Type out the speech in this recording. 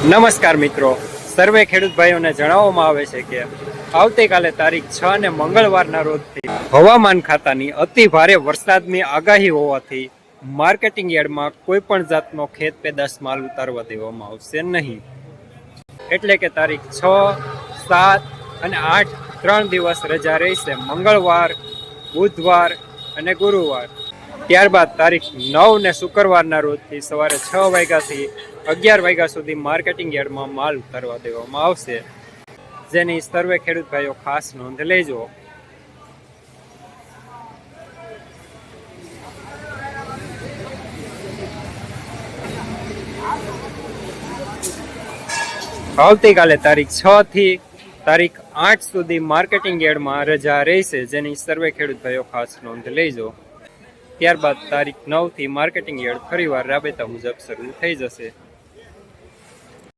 નમસ્કાર મિત્રો. સર્વે ખેડૂત ભાઈઓને જણાવવામાં આવે છે કે આવતીકાલે તારીખ છ અને મંગળવારના રોજથી હવામાન ખાતાની અતિ ભારે વરસાદની આગાહી હોવાથી માર્કેટિંગ યાર્ડમાં કોઈ પણ જાતનો ખેત પેદાશ માલ ઉતારવા દેવામાં આવશે નહીં. એટલે કે તારીખ છ, સાત અને આઠ ત્રણ દિવસ રજા રહેશે મંગળવાર, બુધવાર અને ગુરુવાર. ત્યારબાદ તારીખ નવ ને શુક્રવારના રોજથી સવારે છ વાગ્યાથી અગિયાર વાગ્યા સુધી માર્કેટિંગ યાર્ડમાં માલ ઉતારવા દેવામાં આવશે. જેની સર્વે ખેડૂત ભાઈઓ ખાસ નોંધ લેજો. આવતીકાલે તારીખ છ થી તારીખ આઠ સુધી માર્કેટિંગ યાર્ડમાં રજા રહેશે. જેની સર્વે ખેડૂત ભાઈઓ ખાસ નોંધ લેજો. ત્યારબાદ તારીખ નવથી માર્કેટિંગ યાર્ડ ફરીવાર રાબેતા મુજબ શરૂ થઈ જશે.